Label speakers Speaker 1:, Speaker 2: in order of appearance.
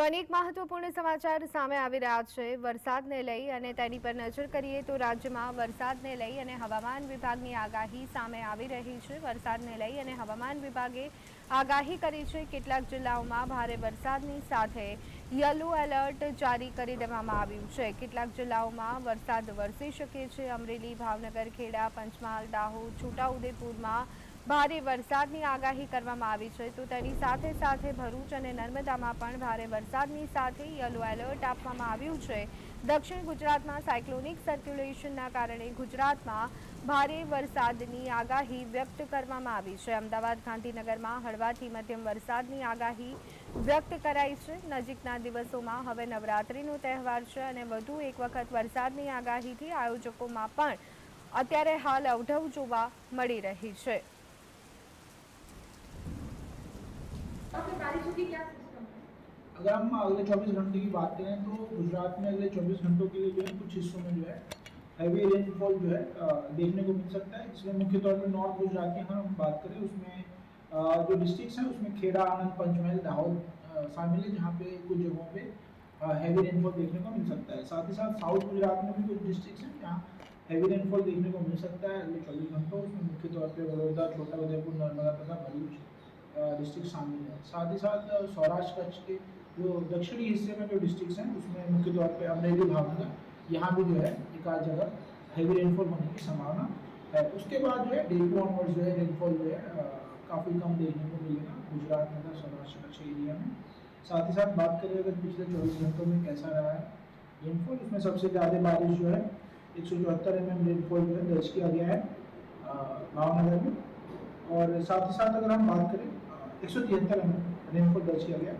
Speaker 1: તો અનેક મહત્વપૂર્ણ સમાચાર સામે આવી રહ્યા છે. વરસાદને લઈ અને તેની પર નજર કરીએ તો રાજ્યમાં વરસાદને લઈ અને હવામાન વિભાગની આગાહી સામે આવી રહી છે. વરસાદને લઈ અને હવામાન વિભાગે આગાહી કરી છે. કેટલાક જિલ્લાઓમાં ભારે વરસાદની સાથે યલો એલર્ટ જારી કરી દેવામાં આવ્યું છે. કેટલાક જિલ્લાઓમાં વરસાદ વરસી શકે છે. અમરેલી, ભાવનગર, ખેડા, પંચમહાલ, દાહોદ, છોટાઉદેપુરમાં ભારે વરસાદની આગાહી કરવામાં આવી છે તો તેની સાથે સાથે ભરૂચ અને નર્મદામાં પણ ભારે વરસાદની સાથે યલો એલર્ટ આપવામાં આવ્યું છે. દક્ષિણ ગુજરાતમાં સાયક્લોનિક સર્ક્યુલેશનના કારણે ગુજરાતમાં ભારે વરસાદની આગાહી વ્યક્ત કરવામાં આવી છે. અમદાવાદ ગાંધીનગરમાં હળવાથી મધ્યમ વરસાદની આગાહી વ્યક્ત કરાઈ છે. નજીકના દિવસોમાં હવે નવરાત્રિનો તહેવાર છે અને વધુ એક વખત વરસાદની આગાહીથી આયોજકોમાં પણ અત્યારે હાલ અવઢવ જોવા મળી રહી છે.
Speaker 2: अगर हम अगले 24 घंटे की बात करें तो गुजरात में अगले 24 घंटों के लिए जो है कुछ हिस्सों में जो है हैवी रेनफॉल जो है देखने को मिल सकता है। इसमें मुख्य तौर पर नॉर्थ गुजरात की हम बात करें, उसमें जो डिस्ट्रिक्ट्स हैं, उसमें खेड़ा, आनंद, पंचमहल, दाहोद शामिल है, जहाँ पे कुछ जगहों पे हैवी रेनफॉल देखने को मिल सकता है। साथ ही साथ साउथ गुजरात में भी कुछ डिस्ट्रिक्ट हैं, जहाँ हैवी रेनफॉल देखने को मिल सकता है अगले चौबीस घंटों। उसमें मुख्य तौर पर वडोदरा छोटा उदयपुर, नर्मदा तथा भरूच डिस्ट्रिक्ट शामिल है। साथ ही साथ सौराष्ट्र कच्छ के जो दक्षिणी हिस्से में जो डिस्ट्रिक्ट्स हैं, उसमें मुख्य तौर पर अमरेली भावनगर यहाँ भी जो है, एक आध जगह हैवी रेनफॉल होने की संभावना है। उसके बाद जो है डे टू ऑनवर्ड्स जो है रेनफॉल जो है काफ़ी कम देखने को मिलेगा गुजरात में सौराष्ट्र कच्छ एरिया में। साथ ही साथ बात करें अगर पिछले चौबीस घंटों में कैसा रहा है रेनफॉल उसमें सबसे ज़्यादा बारिश जो है, एक सौ चौहत्तर एम एम रेनफॉल जो है, दर्ज किया गया है भावनगर में। और साथ ही साथ अगर हम बात करें 130 130 140 140 140